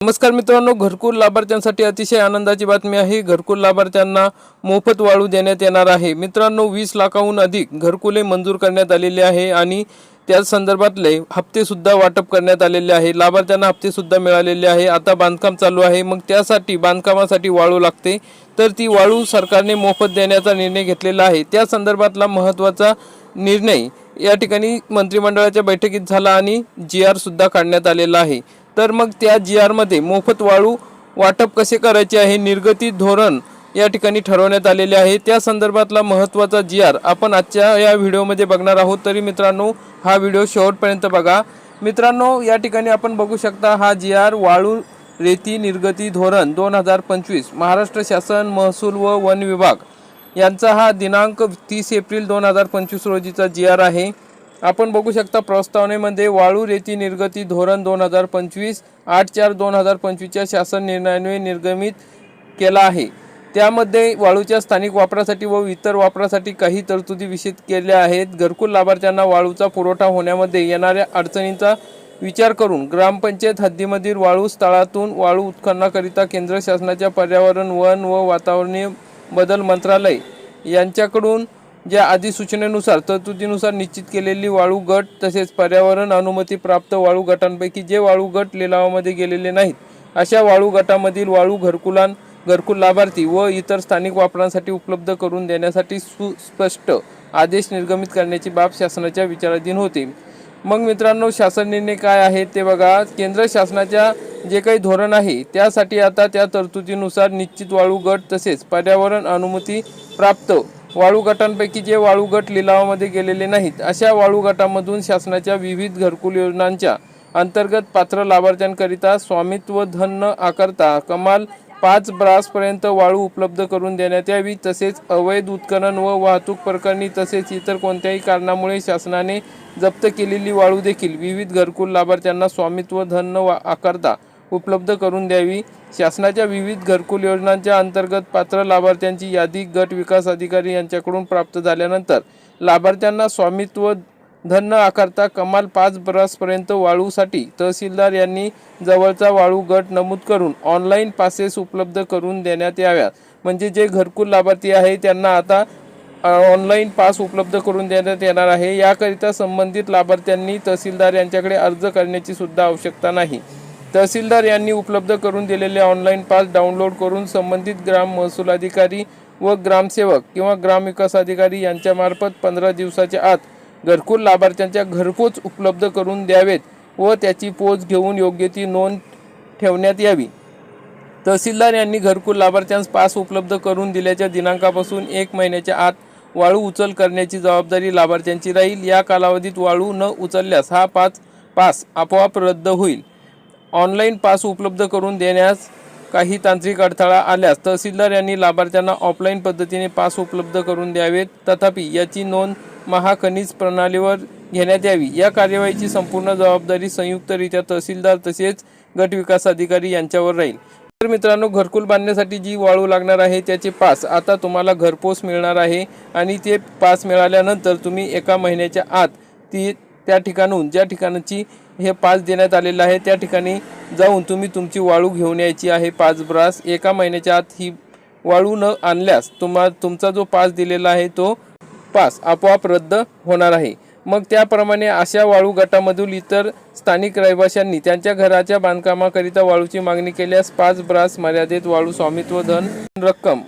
नमस्कार मित्रांनो घरकुल लाभार्थ्यांसाठी अतिशय आनंदाची बातमी आहे. घरकुल लाभार्थ्यांना मोफत वाळू देण्यात येणार आहे. मित्रांनो वीस लाखाहून अधिक घरकुले मंजूर करण्यात आलेले आहे आणि त्या संदर्भातले हप्तेसुद्धा वाटप करण्यात आलेले आहे. लाभार्थ्यांना हप्तेसुद्धा मिळालेले आहे. आता बांधकाम चालू आहे. मग त्यासाठी बांधकामासाठी वाळू लागते. तर ती वाळू सरकारने मोफत देण्याचा निर्णय घेतलेला आहे. त्या संदर्भातला महत्त्वाचा निर्णय या ठिकाणी मंत्रिमंडळाच्या बैठकीत झाला आणि जी आर सुद्धा काढण्यात आलेला आहे. तर मग त्या जी आरमध्ये मोफत वाळू वाटप कसे करायचे आहे? निर्गती धोरण या ठिकाणी ठरवण्यात आलेले आहे. त्या संदर्भातला महत्त्वाचा जी आर आपण आजच्या या व्हिडिओमध्ये बघणार आहोत. तरी मित्रांनो हा व्हिडिओ शेवटपर्यंत बघा. मित्रांनो या ठिकाणी आपण बघू शकता हा जी आर वाळू रेती निर्गती धोरण दोन हजार पंचवीस महाराष्ट्र शासन महसूल व वन विभाग यांचा हा दिनांक तीस एप्रिल दोन हजार पंचवीस रोजीचा जी आर आहे. आपण बघू शकता प्रस्तावनेमध्ये वाळू रेती निर्गती धोरण दोन हजार पंचवीस आठ चार दोन हजार पंचवीसच्या शासन निर्णयाने निर्गमित केला आहे. त्यामध्ये वाळूच्या स्थानिक वापरासाठी व इतर वापरासाठी काही तरतुदी विषित केल्या आहेत. घरकुल लाभार्थ्यांना वाळूचा पुरवठा होण्यामध्ये येणाऱ्या अडचणींचा विचार करून ग्रामपंचायत हद्दीमधील वाळू स्थळातून वाळू उत्खननाकरिता केंद्र शासनाच्या पर्यावरण वन व वातावरणीय बदल मंत्रालय यांच्याकडून ज्या अधिसूचनेनुसार तरतुदीनुसार निश्चित केलेली वाळू गट तसेच पर्यावरण अनुमती प्राप्त वाळू गटांपैकी जे वाळू गट लिलावामध्ये गेलेले नाहीत अशा वाळू गटामधील वाळू घरकुलां घरकुल लाभार्थी व इतर स्थानिक वापरांसाठी उपलब्ध करून देण्यासाठी सुस्पष्ट आदेश निर्गमित करण्याची बाब शासनाच्या विचाराधीन होते. मग मित्रांनो शासन निर्णय काय आहे ते बघा. केंद्र शासनाच्या जे काही धोरण आहे त्यासाठी आता त्या तरतुदीनुसार निश्चित वाळू गट तसेच पर्यावरण अनुमती प्राप्त वाळू गटांपैकी जे वाळू गट लिलावामध्ये गेलेले नाहीत अशा वाळू गटामधून शासनाच्या विविध घरकुल योजनांच्या अंतर्गत पात्र लाभार्थ्यांकरिता स्वामित्व धन न आकारता कमाल पाच ब्रासपर्यंत वाळू उपलब्ध करून देण्यात यावी. तसेच अवैध उत्खनन व वाहतूक प्रकरणी तसेच इतर कोणत्याही कारणामुळे शासनाने जप्त केलेली वाळू देखील विविध घरकुल लाभार्थ्यांना स्वामित्व धन न वा- आकारता उपलब्ध करून द्यावी. शासनाच्या विविध घरकुल योजनांच्या अंतर्गत पात्र लाभार्थ्यांची यादी गट विकास अधिकारी यांच्याकडून प्राप्त झाल्यानंतर लाभार्थ्यांना स्वामित्व धन न आकारता कमाल पाच बरासपर्यंत वाळूसाठी तहसीलदार यांनी जवळचा वाळू गट नमूद करून ऑनलाईन पासेस उपलब्ध करून देण्यात याव्यात. म्हणजे जे घरकुल लाभार्थी आहे त्यांना आता ऑनलाईन पास उपलब्ध करून देण्यात येणार आहे. याकरिता संबंधित लाभार्थ्यांनी तहसीलदार यांच्याकडे अर्ज करण्याची सुद्धा आवश्यकता नाही. तहसीलदार यांनी उपलब्ध करून दिलेले ऑनलाईन पास डाउनलोड करून संबंधित ग्राम महसूल अधिकारी व ग्रामसेवक किंवा ग्रामविकास अधिकारी यांच्यामार्फत पंधरा दिवसाच्या आत घरकुल लाभार्थ्यांच्या घरपोच उपलब्ध करून द्यावेत व त्याची पोच घेऊन योग्य ती नोंद ठेवण्यात यावी. तहसीलदार यांनी घरकुल लाभार्थ्यांस पास उपलब्ध करून दिल्याच्या दिनांकापासून एक महिन्याच्या आत वाळू उचल करण्याची जबाबदारी लाभार्थ्यांची राहील. या कालावधीत वाळू न उचलल्यास हा पाच पास आपोआप रद्द होईल. ऑनलाईन पास उपलब्ध करून देण्यास काही तांत्रिक अडथळा आल्यास तहसीलदार यांनी लाभार्थ्यांना ऑफलाईन पद्धतीने पास उपलब्ध करून द्यावेत. तथापि याची नोंद महाखनिज प्रणालीवर घेण्यात यावी. या कार्यवाहीची संपूर्ण जबाबदारी संयुक्तरित्या तहसीलदार तसेच गट विकास अधिकारी यांच्यावर राहील. तर मित्रांनो घरकुल बांधण्यासाठी जी वाळू लागणार आहे त्याचे पास आता तुम्हाला घरपोच मिळणार आहे आणि ते पास मिळाल्यानंतर तुम्ही एका महिन्याच्या आत ती त्या ठिकाणून ज्या ठिकाणाची हे पास देण्यात आलेलं आहे. त्या ठिकाणी जाऊन तुम्ही तुमची वाळू घेऊन यायची आहे पाच ब्रास. एका महिन्याच्या आत ही वाळू न आणल्यास तुम्हा तुमचा जो पास दिलेला आहे तो पास आपोआप रद्द होणार आहे. मग त्याप्रमाणे अशा वाळू गटामधील इतर स्थानिक रहिवाशांनी त्यांच्या घराच्या बांधकामाकरिता वाळूची मागणी केल्यास पाच ब्रास मर्यादेत वाळू स्वामित्व धन रक्कम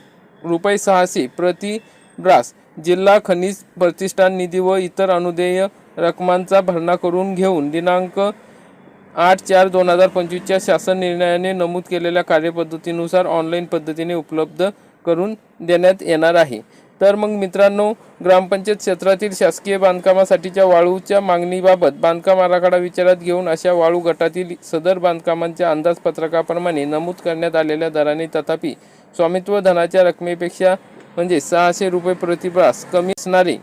रुपये सहाशे प्रति ब्रास जिल्हा खनिज प्रतिष्ठान निधी व इतर अनुदेय रकमांचा भरणा करून घेऊन दिनांक आठ चार दोन हजार पंचवीसच्या शासन निर्णयाने नमूद केलेल्या कार्यपद्धतीनुसार ऑनलाईन पद्धतीने उपलब्ध करून देण्यात येणार आहे. तर मग मित्रांनो ग्रामपंचायत क्षेत्रातील शासकीय बांधकामासाठीच्या वाळूच्या मागणीबाबत बांधकाम आराखडा विचारात घेऊन अशा वाळू गटातील सदर बांधकामांच्या अंदाजपत्रकाप्रमाणे नमूद करण्यात आलेल्या दराने तथापि स्वामित्व धनाच्या रकमेपेक्षा म्हणजे सहाशे रुपये प्रतिभास कमी असणारे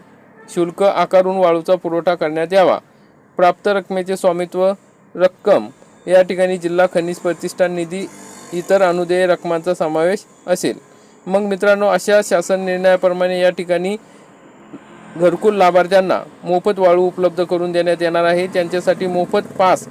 शुल्क आकारून वाळूचा पुरवठा करण्यात यावा. प्राप्त रकमेचे स्वामित्व रक्कम. या ठिकाणी जिल्हा खनिज प्रतिष्ठान निधी इतर अनुदेय रकमांचा समावेश असेल. मग मित्रांनो अशा शासन निर्णयाप्रमाणे या ठिकाणी घरकुल लाभार्थ्यांना मोफत वाळू उपलब्ध करून देण्यात येणार आहे. त्यांच्यासाठी मोफत पास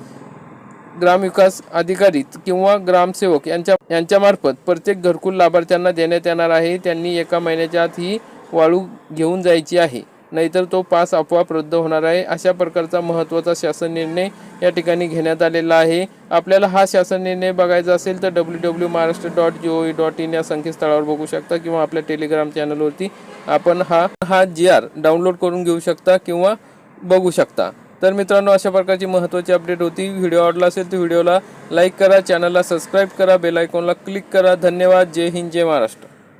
ग्रामविकास अधिकारी किंवा ग्रामसेवक यांच्या यांच्यामार्फत प्रत्येक घरकुल लाभार्थ्यांना देण्यात येणार आहे. त्यांनी एका महिन्याच्या आत ही वाळू घेऊन जायची आहे. नाहीतर तो पास आपोआप रद्द होणार आहे. अशा प्रकारचा महत्त्वाचा शासन निर्णय या ठिकाणी घेण्यात आलेला आहे. आपल्याला हा शासन निर्णय बघायचा असेल तर W W Maharashtra dot G O dot in या संकेतस्थळावर बघू शकता किंवा आपल्या टेलिग्राम चॅनलवरती आपण हा हा जी आर डाउनलोड करून घेऊ शकता किंवा बघू शकता. तर मित्रांनो अशा प्रकारची महत्त्वाची अपडेट होती. व्हिडिओ आवडला असेल तर व्हिडिओला लाईक करा चॅनलला सबस्क्राईब करा बेल आयकॉनला क्लिक करा. धन्यवाद. जय हिंद जय महाराष्ट्र.